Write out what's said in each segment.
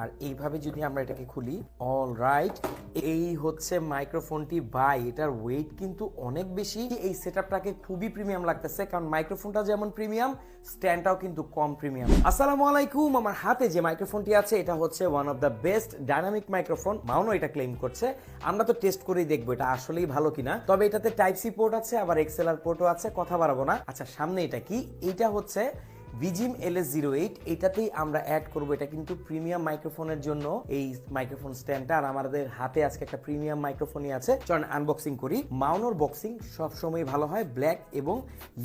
আর এইভাবে যদি আমরা এটাকে খুলি অল রাইট এই হচ্ছে মাইক্রোফোনটি বাই এটার ওয়েট কিন্তু অনেক বেশি। এই সেটআপটাকে খুবই প্রিমিয়াম লাগতেছে, কারণ মাইক্রোফোনটা যেমন প্রিমিয়াম স্ট্যান্ডটাও কিন্তু কম প্রিমিয়াম আসসালামু আলাইকুম, আমার হাতে যে মাইক্রোফোনটি আছে, এটা হচ্ছে one of the best dynamic microphone Maono এটা ক্লেম করছে। আমরা তো টেস্ট করেই দেখব এটা আসলেই ভালো কিনা। তবে এটাতে টাইপ সি পোর্ট আছে, আবার এক্সেলার পোর্টও আছে, কথা বাড়াবো না। আচ্ছা সামনে এটা কি? এটা হচ্ছে Vijim L S zero eight এটাতেই আমরা অ্যাড করব। এটা কিন্তু প্রিমিয়াম মাইক্রোফোনের জন্য এই মাইক্রোফোন স্ট্যান্ডটা আর আমাদের হাতে আজকে একটা প্রিমিয়াম মাইক্রোফোনই আছে। চল আনবক্সিং করি। মাউনোর বক্সিং সবসময় ভালো হয়। ব্ল্যাক এবং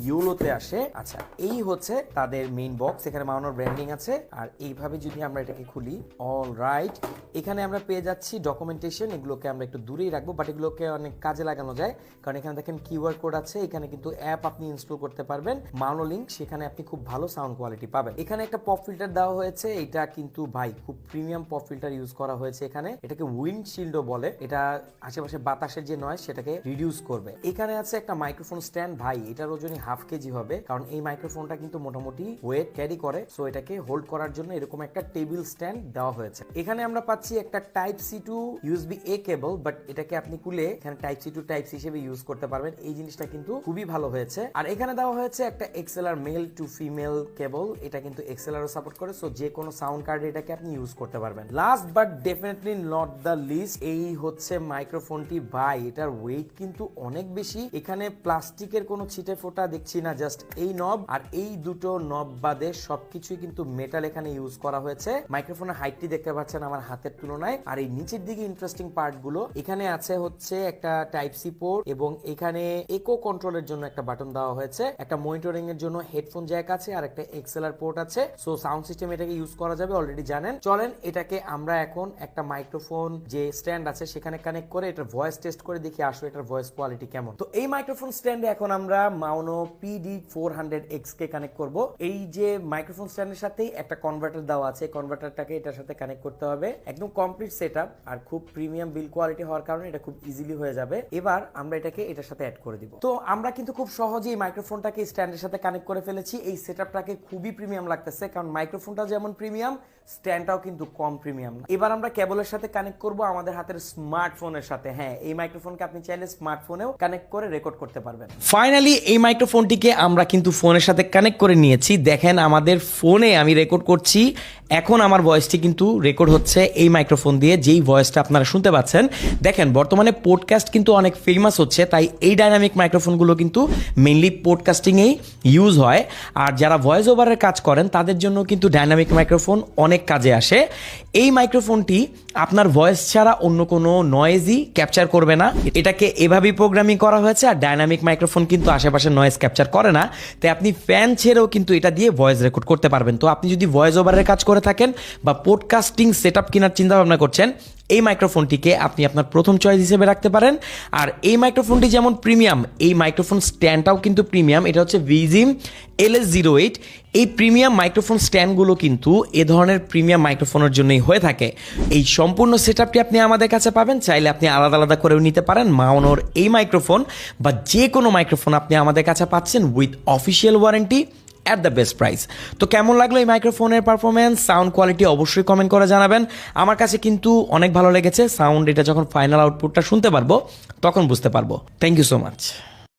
ইউলোতে আসে। আচ্ছা এই হচ্ছে তাদের মেইন বক্স এখানে মাউনোর ব্র্যান্ডিং আছে। আর এইভাবে যদি আমরা এটাকে খুলি অল রাইট এখানে আমরা পেয়ে যাচ্ছি ডকুমেন্টেশন এগুলোকে আমরা একটু দূরেই রাখব বাট এগুলোকে অনেক কাজে লাগানো যায়। কারণ এখানে দেখেন কিউআর কোড আছে, এখানে কিন্তু অ্যাপ আপনি ইনস্টল করতে পারবেন। মাউনো লিঙ্ক সেখানে আপনি খুব ভালো সাউন্ড কোয়ালিটি পাবেন। এখানে একটা পপ ফিল্টার দেওয়া হয়েছে, এটা কিন্তু ভাই খুব প্রিমিয়াম পপ ফিল্টার ইউজ করা হয়েছে এখানে। এটাকে উইন্ডশিল্ডও বলে, এটা আশেপাশে বাতাসের যে নয় সেটাকে রিডিউস করবে। এখানে আছে একটা মাইক্রোফোন স্ট্যান্ড ভাই এটার ওজনই হাফ কেজি হবে, কারণ এই মাইক্রোফোনটা কিন্তু মোটামুটি ওয়েট ক্যারি করে সো এটাকে হোল্ড করার জন্য এরকম একটা টেবিল স্ট্যান্ড দেওয়া হয়েছে। এখানে আমরা পাচ্ছি একটা type C to USB A cable but এটাকে আপনি খুলে এখানে type C to type C হিসেবে ইউজ করতে পারবেন। এই জিনিসটা কিন্তু খুবই ভালো হয়েছে। আর এখানে দেওয়া হয়েছে একটা XLR male to female cable এটা কিন্তু এক্সেলারও সাপোর্ট করে সো যে কোনো সাউন্ড কার্ডে এটাকে আপনি ইউজ করতে পারবেন। Last but definitely not the least এই হচ্ছে মাইক্রোফোনটি বাই এটার ওয়েট কিন্তু অনেক বেশি। এখানে প্লাস্টিকের কোনো ছিটে ফোটা দেখছি না জাস্ট এই নব আর এই দুটো নব বাদে সবকিছুই কিন্তু মেটাল এখানে ইউজ করা হয়েছে। মাইক্রোফোনের হাইটটি দেখতে পাচ্ছেন আমার হাতের তুলনায়। আর এই নিচের দিকে ইন্টারেস্টিং পার্টগুলো, এখানে আছে হচ্ছে একটা টাইপ সি পোর্ট এবং এখানে ইকো কন্ট্রোলের জন্য একটা বাটন দেওয়া হয়েছে। একটা মনিটরিং এর জন্য হেডফোন জ্যাক আছে আর একটা এক্সেলার পোর্ট আছে। সো সাউন্ড সিস্টেম এটাকে ইউজ করা যাবে অলরেডি জানেন। চলেন, এটাকে আমরা এখন একটা মাইক্রোফোন যে স্ট্যান্ড আছে সেখানে কানেক্ট করে এটার ভয়েস টেস্ট করে দেখি আসলে এটার ভয়েস কোয়ালিটি কেমন। তো এই মাইক্রোফোন স্ট্যান্ডে এখন আমরা Maono PD four hundred X কে কানেক্ট করব। এই যে মাইক্রোফোন স্ট্যান্ডের সাথেই একটা কনভার্টার দেওয়া আছে। কনভার্টারটাকে এটার সাথে কানেক্ট করতে হবে। একদম কমপ্লিট সেট আর খুব প্রিমিয়াম বিল কোয়ালিটি হওয়ার কারণে এটা খুব ইজিলি হয়ে যাবে। এবার আমরা এটাকে এটার সাথে অ্যাড করে দিব। তো আমরা কিন্তু খুব সহজেই মাইক্রোফোনটাকে স্ট্যান্ডের সাথে কানেক্ট করে ফেলেছি। এই সেটআপটাকে খুবই প্রিমিয়াম লাগতেছে কারণ মাইক্রোফোনটা যেমন প্রিমিয়াম স্ট্যান্ডটাও কিন্তু কম প্রিমিয়াম এবার আমরা কেবলের সাথে কানেক্ট করব আমাদের হাতের স্মার্টফোনের সাথে। হ্যাঁ এই মাইক্রোফোনকে আপনি চাইলে স্মার্টফোনেও কানেক্ট করে রেকর্ড করতে পারবেন। ফাইনালি এই মাইক্রোফোনটিকে আমরা কিন্তু ফোনের সাথে কানেক্ট করে নিয়েছি। দেখেন আমাদের ফোনে আমি রেকর্ড করছি। এখন আমার ভয়েসটি কিন্তু রেকর্ড হচ্ছে। এই মাইক্রোফোন দিয়ে যেই ভয়েসটা আপনারা শুনতে পাচ্ছেন, দেখেন বর্তমানে পডকাস্ট কিন্তু অনেক ফেমাস হচ্ছে, তাই এই ডাইনামিক মাইক্রোফোনগুলো কিন্তু মেনলি পডকাস্টিংয়েই ইউজ হয়। আর যারা ভয়েস ওভারের কাজ করেন, তাদের জন্য কিন্তু ডাইনামিক মাইক্রোফোন অনেক কাজে আসে। এই মাইক্রোফোনটি আপনার ভয়েস ছাড়া অন্য কোনো নয়েজই ক্যাপচার করবে না। এটাকে এভাবেই প্রোগ্রামিং করা হয়েছে, আর ডাইনামিক মাইক্রোফোন কিন্তু আশেপাশে নয়েজ ক্যাপচার করে না। তাই আপনি ফ্যান ছেড়েও কিন্তু এটা দিয়ে ভয়েস রেকর্ড করতে পারবেন। তো আপনি যদি ভয়েস ওভারের কাজ করে থাকেন, বা পডকাস্টিং সেট আপ কেনার চিন্তা ভাবনা করছেন, এই মাইক্রোফোনটিকে আপনি আপনার প্রথম চয়েস হিসেবে রাখতে পারেন। আর এই মাইক্রোফোনটি যেমন প্রিমিয়াম, এই মাইক্রোফোন স্ট্যান্ডটাও কিন্তু প্রিমিয়াম, এটা হচ্ছে Vijim L S zero eight এই প্রিমিয়াম মাইক্রোফোন স্ট্যান্ডগুলো কিন্তু এ ধরনের প্রিমিয়াম মাইক্রোফোনের জন্যই হয়ে থাকে। এই সম্পূর্ণ সেট আপনি আমাদের কাছে পাবেন, চাইলে আপনি আলাদা আলাদা করেও নিতে পারেন মাউনোর এই মাইক্রোফোন, বা যে কোনো মাইক্রোফোন আপনি আমাদের কাছে পাচ্ছেন with official warranty at the best price তো কেমন লাগল এই মাইক্রোফোনের পারফরমেন্স সাউন্ড কোয়ালিটি অবশ্যই কমেন্ট করে জানাবেন। আমার কাছে কিন্তু অনেক ভালো লেগেছে। সাউন্ড এটা যখন ফাইনাল আউটপুটটা শুনতে পারব, তখন বুঝতে পারব। Thank you so much